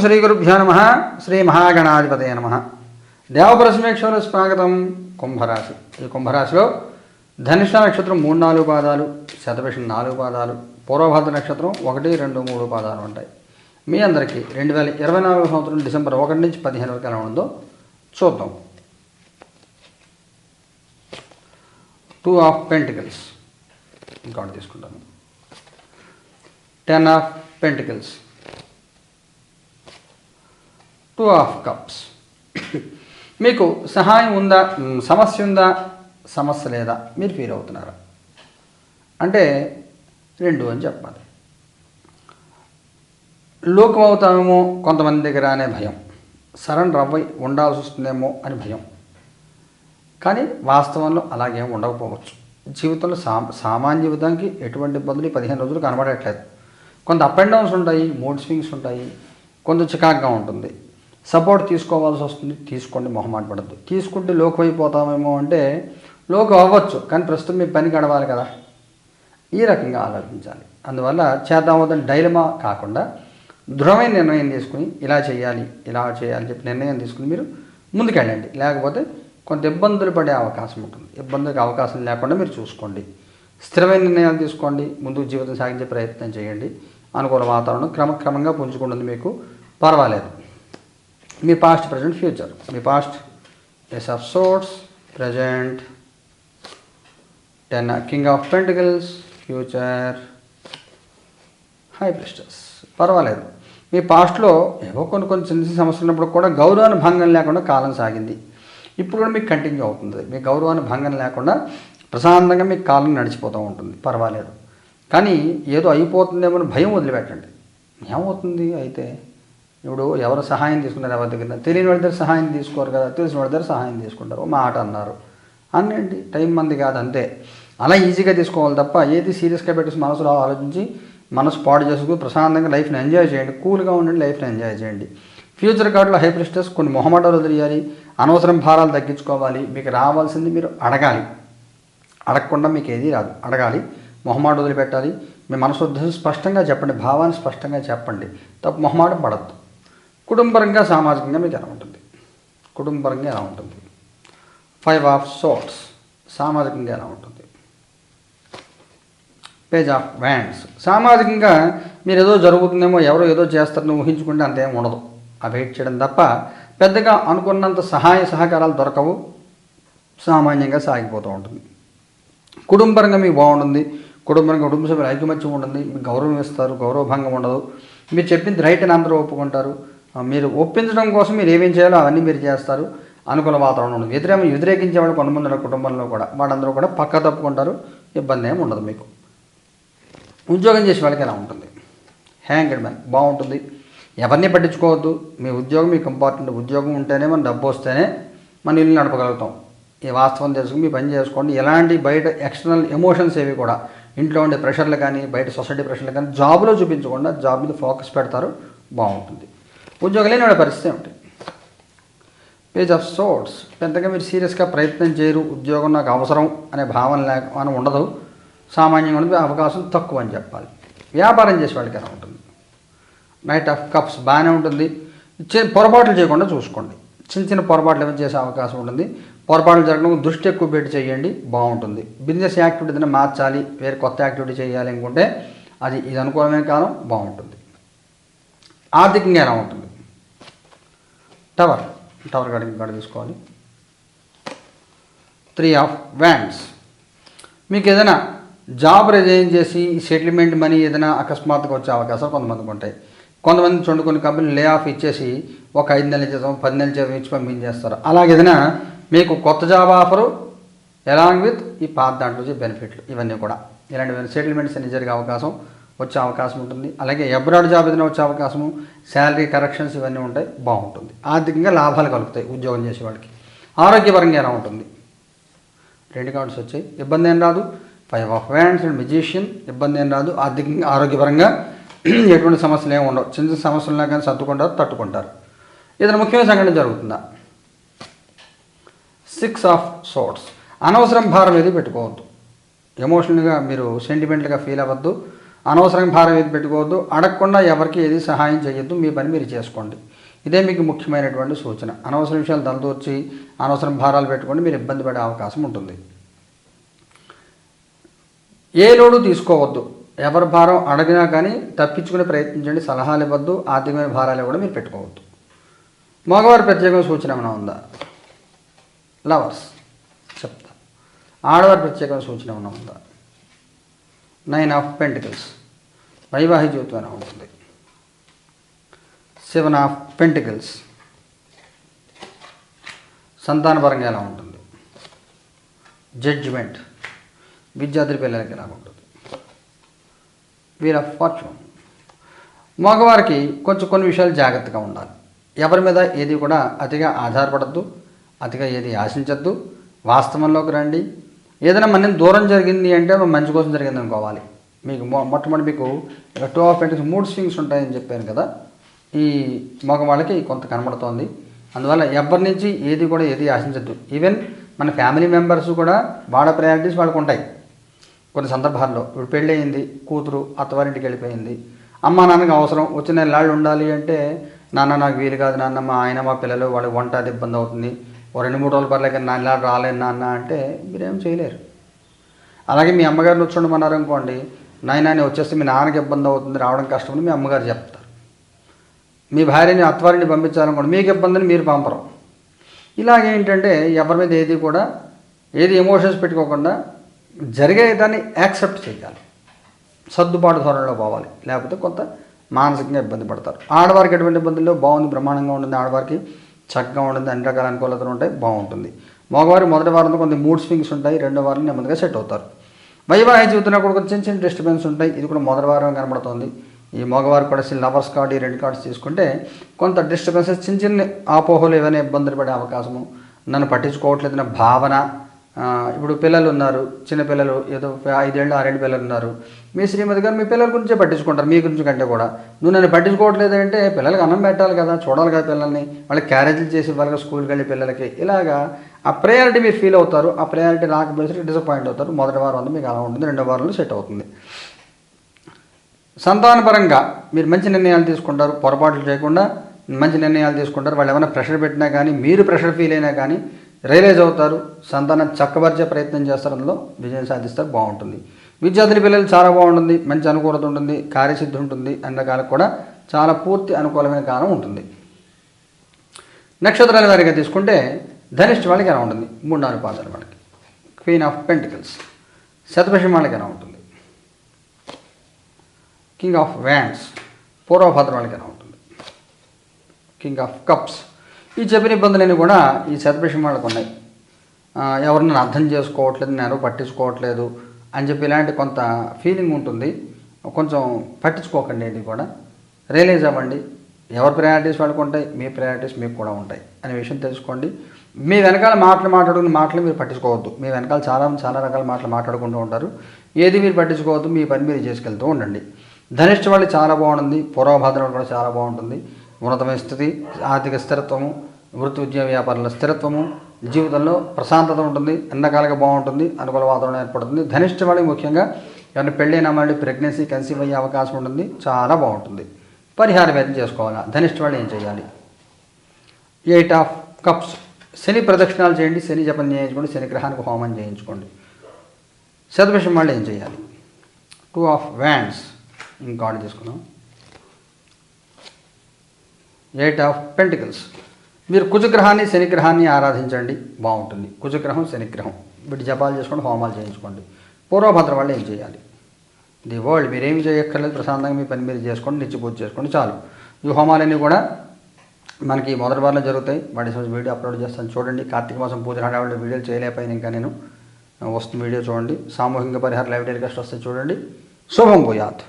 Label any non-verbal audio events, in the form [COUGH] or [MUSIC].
శ్రీ గురుభ్యో నమ. శ్రీ మహాగణాధిపతయ నమ. దేవప్రసమేక్షలు స్వాగతం కుంభరాశి. ఈ కుంభరాశిలో ధనిష్ట నక్షత్రం మూడు నాలుగు పాదాలు శతభిషం నాలుగు పాదాలు పూర్వభద్ర నక్షత్రం ఒకటి రెండు మూడు పాదాలు ఉంటాయి. మీ అందరికీ రెండు వేల ఇరవై నాలుగు సంవత్సరం డిసెంబర్ ఒకటి నుంచి పదిహేను వరకు ఎలా ఉందో చూద్దాం. Two of pentacles. ఇంకోటి తీసుకుంటాను. Ten of pentacles. Two of cups మీకు సహాయం ఉందా? సమస్య ఉందా? సమస్య లేదా? మీరు ఫీల్ అవుతున్నారా. అంటే రెండు అని చెప్పాలి. లోకం అవుతామేమో కొంతమంది దగ్గర అనే భయం. సరెండర్ అవ్వై ఉండాల్సి వస్తుందేమో అని భయం. కానీ వాస్తవంలో అలాగే ఉండకపోవచ్చు. జీవితంలో సా సామాన్య జీవితానికి ఎటువంటి ఇబ్బందులు పదిహేను రోజులు కనబడట్లేదు. కొంత అప్ అండ్ డౌన్స్ ఉంటాయి మూడ్ స్వింగ్స్ ఉంటాయి కొంత చికాగ్గా ఉంటుంది. సపోర్ట్ తీసుకోవాల్సి వస్తుంది. తీసుకోండి మొహమాట పడద్దు తీసుకుంటే లోకు అయిపోతామేమో అంటే లోకు అవ్వచ్చు కానీ ప్రస్తుతం మీ పని గడవాలి కదా. ఈ రకంగా ఆలోచించాలి. అందువల్ల చేద్దామవుతుంది డైలమా కాకుండా దృఢమైన నిర్ణయం తీసుకుని ఇలా చేయాలి ఇలా చేయాలి చెప్పి నిర్ణయం తీసుకుని మీరు ముందుకెళ్ళండి. లేకపోతే కొంత ఇబ్బందులు పడే అవకాశం ఉంటుంది. ఇబ్బందులకు అవకాశం లేకుండా మీరు చూసుకోండి. స్థిరమైన నిర్ణయాలు తీసుకోండి. ముందుకు జీవితం సాగించే ప్రయత్నం చేయండి. అనుకూల వాతావరణం క్రమక్రమంగా పుంజుకుంటుంది మీకు. పర్వాలేదు. మీ past present future me past ace of swords present ten king of pentacles future high priestess పర్వాలేదు. మీ పాస్ట్లో ఏవో కొన్ని కొన్ని చిన్న చిన్న సమస్యలు ఉన్నప్పుడు కూడా గౌరవాన్ని భంగం లేకుండా కాలం సాగింది. ఇప్పుడు కూడా మీకు కంటిన్యూ అవుతుంది. మీ గౌరవాన్ని భంగం లేకుండా ప్రశాంతంగా మీకు కాలం నడిచిపోతూ ఉంటుంది. పర్వాలేదు. కానీ ఏదో అయిపోతుందేమో అని భయం వదిలిపెట్టండి. ఏమవుతుంది అయితే? ఇప్పుడు ఎవరు సహాయం తీసుకున్నారు ఎవరి దగ్గర? తెలియని వాళ్ళ దగ్గర సహాయం తీసుకోరు కదా తెలిసిన వాళ్ళ దగ్గర సహాయం తీసుకుంటారు. మాట అన్నారు. అనండి టైం మంది కాదు అంతే. అలా ఈజీగా తీసుకోవాలి తప్ప ఏది సీరియస్గా పెట్టేసి మనసులో ఆలోచించి మనసు పాడు చేసుకుని ప్రశాంతంగా లైఫ్ని ఎంజాయ్ చేయండి. కూల్గా ఉండండి లైఫ్ని ఎంజాయ్ చేయండి. ఫ్యూచర్ కార్డులో హైపర్ స్ట్రెస్ కొన్ని మొహమాటాలు వదిలేయాలి అనవసరం భారాలు తగ్గించుకోవాలి. మీకు రావాల్సింది మీరు అడగాలి. అడగకుండా మీకు ఏది రాదు. అడగాలి. మొహమాట వదిలిపెట్టాలి. మీ మనసు ఉద్దేశం స్పష్టంగా చెప్పండి. భావాన్ని స్పష్టంగా చెప్పండి. తప్ప మొహమాటం పడద్దు. కుటుంబరంగా సామాజికంగా మీకు ఎలా ఉంటుంది? కుటుంబరంగా ఎలా ఉంటుంది? ఫైవ్ ఆఫ్ సోట్స్ సామాజికంగా ఎలా ఉంటుంది? పేజ్ ఆఫ్ వ్యాండ్స్ సామాజికంగా మీరు ఏదో జరుగుతుందేమో ఎవరో ఏదో చేస్తారని ఊహించుకుంటే అంతేం ఉండదు. ఆ వెయిట్ చేయడం తప్ప పెద్దగా అనుకున్నంత సహాయ సహకారాలు దొరకవు. సామాన్యంగా సాగిపోతూ ఉంటుంది. కుటుంబరంగా మీకు బాగుంటుంది. కుటుంబరంగా కుటుంబ సభ్యులు ఐకమత్యం ఉంటుంది. మీకు గౌరవం ఇస్తారు. గౌరవభంగం ఉండదు. మీరు చెప్పింది రైట్ అని అందరూ ఒప్పుకుంటారు. మీరు ఒప్పించడం కోసం మీరు ఏమేం చేయాలో అవన్నీ మీరు చేస్తారు. అనుకూల వాతావరణం ఉండదు వ్యతిరేకం వ్యతిరేకించే వాళ్ళు కొంతమంది కుటుంబంలో కూడా. వాళ్ళందరూ కూడా పక్క తప్పుకుంటారు. ఇబ్బంది ఏమి ఉండదు మీకు. ఉద్యోగం చేసే వాళ్ళకి ఎలా ఉంటుంది? Hanged man. బాగుంటుంది. ఎవరిని పట్టించుకోవద్దు. మీ ఉద్యోగం మీకు ఇంపార్టెంట్. ఉద్యోగం ఉంటేనే మన డబ్బు వస్తేనే మన ఇల్లు నడపగలుగుతాం. ఈ వాస్తవం తెలుసుకుని మీ పని చేసుకోండి. ఎలాంటి బయట ఎక్స్టర్నల్ ఎమోషన్స్ ఏవి కూడా ఇంట్లో ఉండే ప్రెషర్లు కానీ బయట సొసైటీ ప్రెషర్లు కానీ జాబ్లో చూపించకుండా జాబ్ మీద ఫోకస్ పెడతారు. బాగుంటుంది. ఉద్యోగం లేని పరిస్థితి ఏమిటి? పేజ్ ఆఫ్ సోర్ట్స్ పెద్దగా మీరు సీరియస్గా ప్రయత్నం చేయరు ఉద్యోగం నాకు అవసరం అనే భావన లేక అని ఉండదు. సామాన్యంగా ఉండే అవకాశం తక్కువ అని చెప్పాలి. వ్యాపారం చేసే వాళ్ళకి ఎలా ఉంటుంది? నైట్ ఆఫ్ కప్స్ బాగానే ఉంటుంది. పొరపాట్లు చేయకుండా చూసుకోండి. చిన్న చిన్న పొరపాట్లు ఏమైనా చేసే అవకాశం ఉంటుంది. పొరపాట్లు జరగడం దృష్టి ఎక్కువ పెట్టి చేయండి బాగుంటుంది. బిజినెస్ యాక్టివిటీ ఏదైనా మార్చాలి వేరే కొత్త యాక్టివిటీ చేయాలి అనుకుంటే అది ఇది అనుకూలమైన కాలం బాగుంటుంది. ఆర్థికంగా ఎలా ఉంటుంది? టవర్ టవర్ కాడికి కాడ తీసుకోవాలి త్రీ ఆఫ్ వ్యాండ్స్ మీకు ఏదైనా జాబ్ రిజైన్ చేసి సెటిల్మెంట్ మనీ ఏదైనా అకస్మాత్తుగా వచ్చే అవకాశాలు కొంతమందికి ఉంటాయి. కొంతమంది చూడండి కొన్ని కంపెనీలు లే ఆఫ్ ఇచ్చేసి ఒక ఐదు నెలల జీతం పది నెలల జీతం ఇచ్చి పంపించేస్తారు అలాగేదైనా మీకు కొత్త జాబ్ ఆఫరు ఎలాంగ్ విత్ ఈ పాత దాంట్లో బెనిఫిట్లు ఇవన్నీ కూడా. ఇలాంటివన్నీ సెటిల్మెంట్స్ అన్ని జరిగే అవకాశం వచ్చే అవకాశం ఉంటుంది. అలాగే అబ్రాడ్ జాబ్ ఏదైనా వచ్చే అవకాశము శాలరీ కరెక్షన్స్ ఇవన్నీ ఉంటాయి. బాగుంటుంది. ఆర్థికంగా లాభాలు కలుగుతాయి ఉద్యోగం చేసే వాళ్ళకి. ఆరోగ్యపరంగా ఎలా ఉంటుంది? రెండు కార్డ్స్ వచ్చాయి. ఇబ్బంది ఏం రాదు. Five of hands and magician ఇబ్బంది ఏం రాదు. ఆర్థికంగా ఆరోగ్యపరంగా [CLEARS THROAT] ఎటువంటి సమస్యలు ఏమి ఉండవు. చిన్న చిన్న సమస్యలు కానీ సర్దుకుంటారు తట్టుకుంటారు. ఏదైనా ముఖ్యమైన సంఘటన జరుగుతుందా? సిక్స్ ఆఫ్ సోట్స్ అనవసరం భారం ఏది పెట్టుకోవద్దు. ఎమోషనల్గా మీరు సెంటిమెంట్గా ఫీల్ అవ్వద్దు. అనవసరంగా భారం ఏది పెట్టుకోవద్దు. అడగకుండా ఎవరికి ఏది సహాయం చేయొద్దు మీ పని మీరు చేసుకోండి. ఇదే మీకు ముఖ్యమైనటువంటి సూచన. అనవసర విషయాలు దలదూర్చి అనవసరం భారాలు పెట్టుకొని మీరు ఇబ్బంది పడే అవకాశం ఉంటుంది. ఏ లోడు తీసుకోవద్దు. ఎవరి భారం అడిగినా కానీ తప్పించుకునే ప్రయత్నించండి. సలహాలు ఇవ్వద్దు. ఆర్థికమైన భారాలు కూడా మీరు పెట్టుకోవద్దు. మగవారి ప్రత్యేకమైన సూచన ఏమైనా ఉందా? లవర్స్ చెప్తా. ఆడవారి ప్రత్యేకమైన సూచన ఏమైనా ఉందా? నైన్ ఆఫ్ పెంటికల్స్ వైవాహిక జీవితం ఎలా ఉంటుంది. సెవెన్ ఆఫ్ పెంటికల్స్ సంతానపరంగా ఎలా ఉంటుంది. జడ్జిమెంట్ విద్యార్థి పిల్లలకి ఎలా ఉంటుంది. వీర్ ఆఫ్ ఫార్చ్యూన్ మగవారికి కొంచెం కొన్ని విషయాలు జాగ్రత్తగా ఉండాలి. ఎవరి మీద ఏది కూడా అతిగా ఆధారపడద్దు అతిగా ఏది ఆశించద్దు. వాస్తవంలోకి రండి ఏదైనా మన దూరం జరిగింది అంటే మంచి కోసం జరిగింది అనుకోవాలి. మీకు మొ మొట్టమొదటి మీకు టూ ఆఫ్ పెంటిక్స్ మూడు స్వింగ్స్ ఉంటాయని చెప్పాను కదా ఈ మగవాళ్ళకి కొంత కనబడుతోంది. అందువల్ల ఎవరి నుంచి ఏది కూడా ఏది ఆశించద్దు. ఈవెన్ మన ఫ్యామిలీ మెంబర్స్ కూడా వాళ్ళ ప్రయారిటీస్ వాళ్ళకు ఉంటాయి. కొన్ని సందర్భాల్లో ఇప్పుడు పెళ్ళి అయింది కూతురు అత్తవారింటికి వెళ్ళిపోయింది అమ్మ నాన్నకి అవసరం వచ్చిన నెలలాళ్ళు ఉండాలి అంటే నాన్న నాకు వీలు కాదు నాన్న మా ఆయన మా పిల్లలు వాళ్ళకి వంట అది ఇబ్బంది అవుతుంది ఓ రెండు మూడు రోజులు పర్లేక నా నెలలాడు రాలేను నాన్న అంటే మీరేం చేయలేరు. అలాగే మీ అమ్మగారిని వచ్చిండమన్నారు అనుకోండి నాయన నేను వచ్చేస్తే మీ నాన్నకి ఇబ్బంది అవుతుంది రావడం కష్టం అని మీ అమ్మగారు చెప్తారు. మీ భార్యని అత్వారిని పంపించాలనుకోండి మీకు ఇబ్బందిని మీరు పంపరు. ఇలాగేంటంటే ఎవరి మీద ఏది కూడా ఏది ఎమోషన్స్ పెట్టుకోకుండా జరిగే దాన్ని యాక్సెప్ట్ చేయాలి. సర్దుబాటు ధోరణిలో పోవాలి. లేకపోతే కొంత మానసికంగా ఇబ్బంది పడతారు. ఆడవారికి ఎటువంటి ఇబ్బందుల్లో బాగుంది బ్రహ్మాండంగా ఉంటుంది ఆడవారికి. చక్కగా ఉంటుంది అన్ని రకాల అనుకూలతలు ఉంటాయి బాగుంటుంది. మగవారి మొదటి వారంలో కొన్ని మూడ్ స్వింగ్స్ ఉంటాయి రెండో వారం నెమ్మదిగా సెట్ అవుతారు. వైవాహిక జీవితంలో కూడా కొంచెం చిన్న చిన్న డిస్టర్బెన్స్ ఉంటాయి ఇది కూడా మొదటి వారం కనబడుతుంది. ఈ మగవారు కూడా సిల్ లవర్స్ కార్డు ఈ రెండు కార్డ్స్ తీసుకుంటే కొంత డిస్టర్బెన్సెస్ చిన్న చిన్న ఆపోహలు ఏమైనా ఇబ్బందులు పడే అవకాశము. నన్ను పట్టించుకోవట్లేదన్న భావన ఇప్పుడు పిల్లలు ఉన్నారు చిన్న పిల్లలు ఏదో ఐదేళ్ళు ఆరేళ్ళు పిల్లలు ఉన్నారు. మీ శ్రీమతి గారు మీ పిల్లల గురించే పట్టించుకుంటారు మీ గురించి కంటే కూడా. నువ్వు నన్ను పట్టించుకోవట్లేదు అంటే పిల్లలకి అన్నం పెట్టాలి కదా చూడాలి కదా పిల్లల్ని. వాళ్ళకి క్యారేజీలు చేసి వాళ్ళకి స్కూల్కి వెళ్ళి పిల్లలకి. ఇలాగా ఆ ప్రయారిటీ మీరు ఫీల్ అవుతారు ఆ ప్రయారిటీ రాకపోతే డిసప్పాయింట్ అవుతారు. మొదటి వారం అంతా మీకు అలా ఉంటుంది రెండో వారంలో సెట్ అవుతుంది. సంతానపరంగా మీరు మంచి నిర్ణయాలు తీసుకుంటారు పొరపాట్లు చేయకుండా మంచి నిర్ణయాలు తీసుకుంటారు. వాళ్ళు ఏమైనా ప్రెషర్ పెట్టినా కానీ మీరు ప్రెషర్ ఫీల్ అయినా కానీ రియలైజ్ అవుతారు. సంతానం చక్కబరిచే ప్రయత్నం చేస్తారంలో విజయం సాధిస్తారు. బాగుంటుంది. విద్యార్థుల పిల్లలు చాలా బాగుంటుంది. మంచి అనుకూలత ఉంటుంది. కార్యసిద్ధి ఉంటుంది. అన్న కాలం కూడా చాలా పూర్తి అనుకూలమైన కాలం ఉంటుంది. నక్షత్రాల వారిగా తీసుకుంటే ధనిష్ఠ వాళ్ళకి ఎలా ఉంటుంది? మూడు నాలుగు పాదాలు వాళ్ళకి. Queen of pentacles. శతపక్షం వాళ్ళకి ఎలా ఉంటుంది? కింగ్ ఆఫ్ వ్యాండ్స్ పూర్వభద్రం వాళ్ళకి ఎలా ఉంటుంది? King of cups. ఈ చెప్పిన ఇబ్బందులన్నీ కూడా ఈ శతభిషం వాళ్ళకు ఉన్నాయి. ఎవరు ఎవరిని అర్థం చేసుకోవట్లేదు నేను పట్టించుకోవట్లేదు అని చెప్పి ఇలాంటి కొంత ఫీలింగ్ ఉంటుంది. కొంచెం పట్టించుకోకండి ఇది కూడా. రియలైజ్ అవ్వండి. ఎవరి ప్రయారిటీస్ వాళ్ళకు ఉంటాయి మీ ప్రయారిటీస్ మీకు కూడా ఉంటాయి అనే విషయం తెలుసుకోండి. మీ వెనకాల మాటలు మాట్లాడుకున్న మాటలు మీరు పట్టించుకోవద్దు. మీ వెనకాల చాలా చాలా రకాల మాటలు మాట్లాడుకుంటూ ఉంటారు. ఏది మీరు పట్టించుకోవద్దు మీ పని మీరు చేసుకెళ్తూ ఉండండి. ధనిష్ట వాళ్ళు చాలా బాగుంటుంది పూర్వభద్రం కూడా చాలా బాగుంటుంది. ఉన్నతమైన స్థితి ఆర్థిక స్థిరత్వము వృత్తి ఉద్యోగ వ్యాపారంలో స్థిరత్వము జీవితంలో ప్రశాంతత ఉంటుంది అన్ని బాగుంటుంది అనుకూల వాతావరణం ఏర్పడుతుంది. ధనిష్ట వాళ్ళకి ముఖ్యంగా ఎవరిని పెళ్ళైన మళ్ళీ ప్రెగ్నెన్సీ కన్సీవ్ అయ్యే అవకాశం ఉంటుంది చాలా బాగుంటుంది. పరిహారం ఏం చేసుకోవాలా? ధనిష్ట వాళ్ళు ఏం చేయాలి? ఎయిట్ ఆఫ్ కప్స్ శని ప్రదక్షిణాలు చేయండి శని జపం చేయించుకోండి శని గ్రహానికి హోమం చేయించుకోండి. శతభిషం వాళ్ళు ఏం చేయాలి? టూ ఆఫ్ వ్యాండ్స్ ఇంకోటి తీసుకున్నాం ఎయిట్ ఆఫ్ పెంటికల్స్ మీరు కుజగ్రహాన్ని శనిగ్రహాన్ని ఆరాధించండి. బాగుంటుంది. కుజగ్రహం శనిగ్రహం. వీటి జపాలు చేసుకోండి హోమాలు చేయించుకోండి. పూర్వభద్ర వాళ్ళు ఏం చేయాలి? ది వరల్డ్ మీరేమి చేయక్కర్లేదు ప్రశాంతంగా మీ పని మీరు చేసుకోండి నిత్యపూజ చేసుకోండి చాలు. ఈ హోమాలన్నీ కూడా మనకి మొదటి వారంలో జరుగుతాయి. వాటి సంబంధించి వీడియో అప్లోడ్ చేస్తాను. చూడండి. కార్తీక మాసం పూజ హడావిడి వీడియోలు చేయలేకపోయినా ఇంకా నేను వస్తున్న వీడియో చూడండి. సామూహిక పరిహార లైవ్ టెలికాస్ట్ వస్తే చూడండి. శుభం పోయాత్